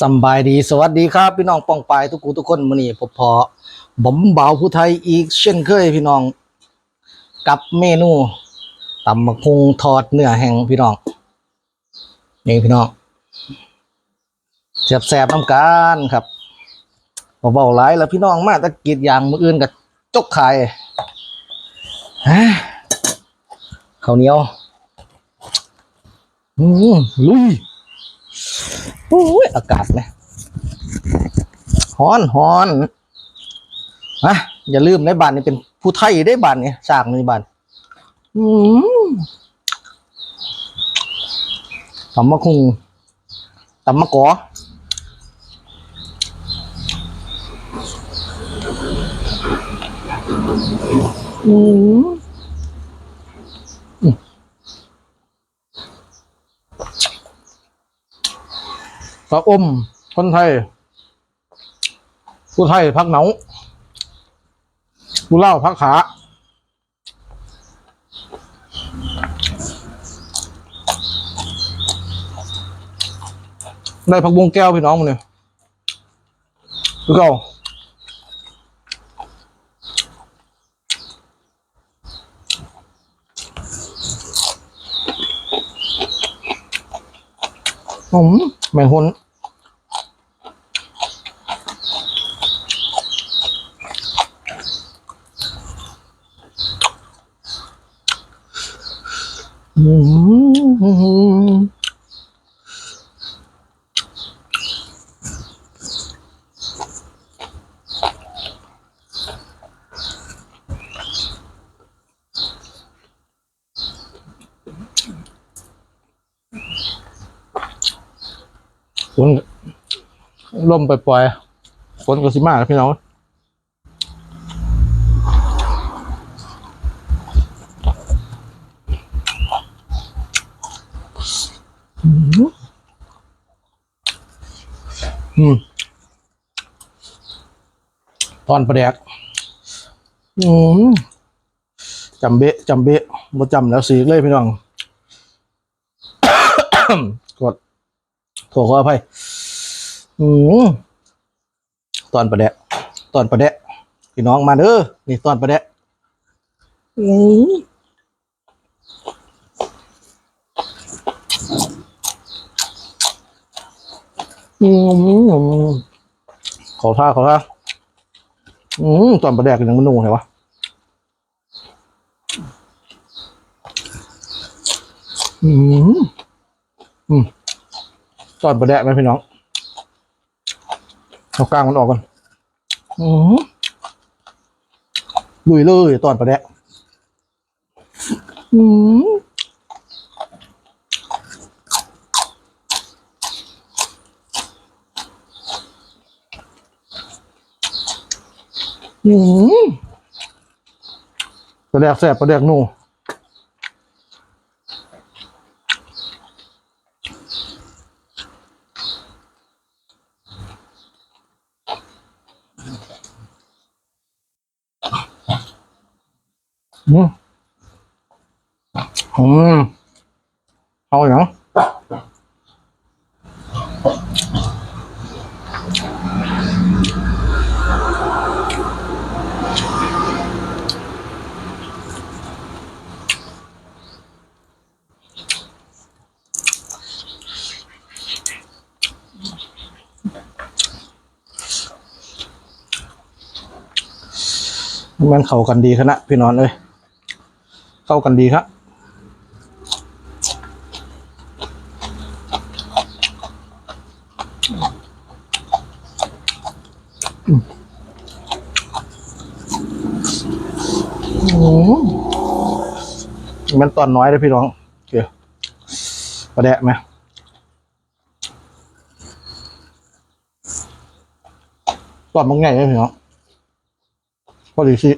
สบายดีสวัสดีครับพี่น้องป้องปายทุกกูทุกคนมื้อนี้พบพอบอมบ่าวผู้ไทยอีกเช่นเคยพี่น้อง กับเมนูตำบักฮุงทอดเนื้อแห้งพี่น้องนี่พี่น้องแซ่บๆน้ำกันครับเบาๆหลายแล้วพี่น้องมาตะกิดอย่างมืออื่นกับจกไข่ฮะข้าวเหนียวอืมลุย อ้ยอากาศนะฮ้อนฮ้อนนะอย่าลืมในบ้านนี่เป็นผู้ไทยได้บ้านนี่ฉากในบ้านอืมตำมะคุงตำมะกออืมอืม ปลาอมคนไทย ผู้ไทยพักเหนาผู้เล่าพักขาได้พักบงแก้วพี่น้องมันเนี่ยดูเก่า ผมแมงคนอืมฝน ล่มไปปล่อยๆฝนก็สิมาแล้วพี่น้องอืมตอนประแดกอืมจำเบะจำเบะบ่จำแล้วสีเลยพี่น้อง กดโถขออภัย อืมตอนประแดะตอนประแดะพี่น้องมาเด้อนี่ตอนประแดะอืมอืมขอท่าขอท่าอืมตอนประแดกยังมันนุ่งไงวะอืมอืมตอนประแดกไหมพี่น้อง เอากลางมันออกก่อนอืมลุยเลยตอนประแดกอืมอืมประแดกแสบประแดกนู อืมอืมเอาอย่างมันเข้ากันดีขนาดพี่น้องเอ้ย เข้ากันดีครับมันตอนน้อยเลยพี่น้องเกี่ยวประแดะไหมตอนมันไงเลยพี่น้องพอดีสิ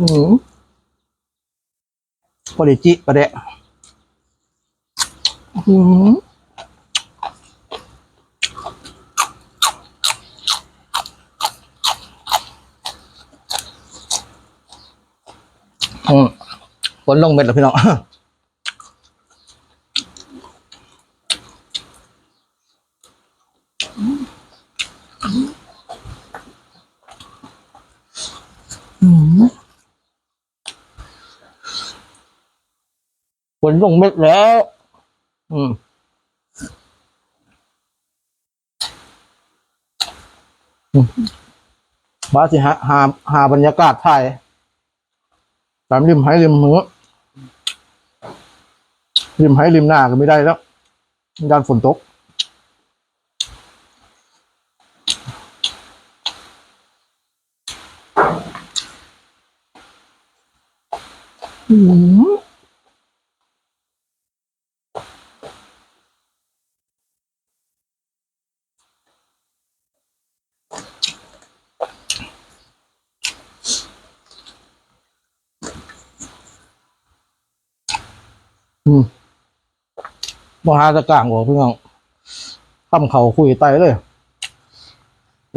อืม พอดีจิประเดะอืมอืมฝนลงเม็ดแล้วพี่น้อง นลงเม็ดแล้ว อืมมบาสิหาหาหาบรรยากาศไทยตามริมให้ริมมือริมให้ริมหน้าก็ไม่ได้แล้วยานฝนตกอืม อืมบ่หาตะกลางบ่พี่น้องคำเขาคุยไตเลย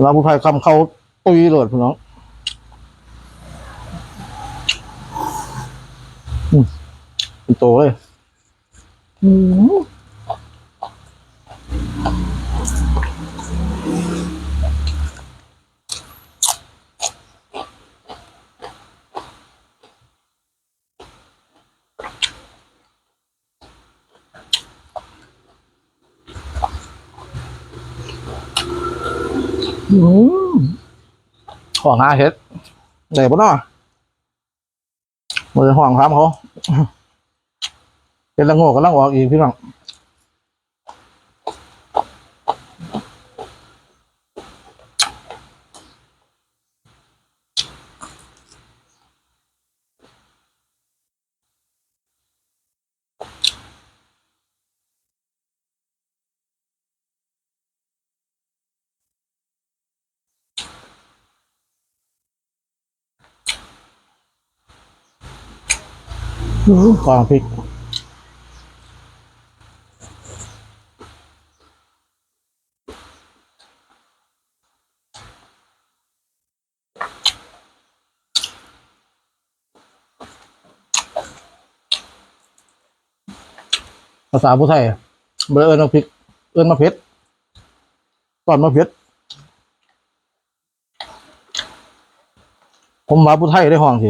เราผู้ไทยคำเขาตุยโหลดพี่น้องอืมเป็นโตเลยอืม อืมห่องหาเฮ็ดได้ปะเนาะมือห่องถามเขาเป็นละโง่กำลังออกอีกพี่น้อง กองพริกภาษาผู้ไทยเบอร์เอิญมาพริก เอิญมาเพชรตอนมาเพชรผมมาผู้ไทยได้ห้องสิ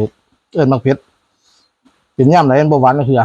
เอิญมาเพชร เป็นย่ำไหนเป็นบหวานก็คือ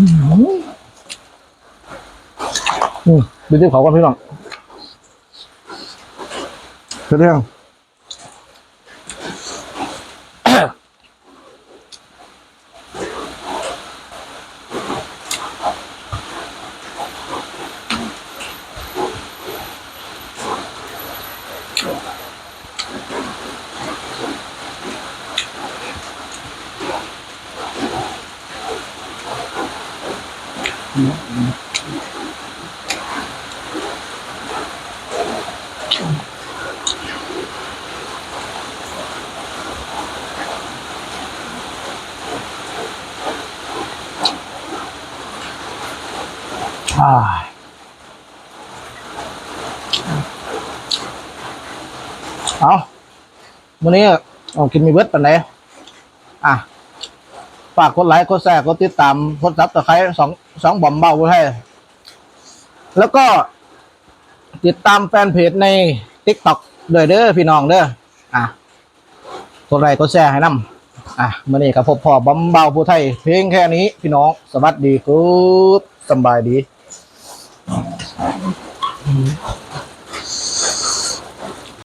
อืมดูที่เขากันพี่น้องเป็นเรื่องอ่าเอาวั นนี้เอากินมีเบิดปันไหนอะ ฝากกดไลค์กดแชร์กดติดตามกดซับตะไคร้สองสองบอมเบาให้แล้วก็ติดตามแฟนเพจใน t ิ k t o k ด้วยเด้อพี่น้องเด้ออะกดไลค์กดแชร์ให้นำอะมื่อนี้กับพบพ่อบอมเบาผู้ไทย เพลงแค่นี้พี่น้องสวัสดีครับสบายดี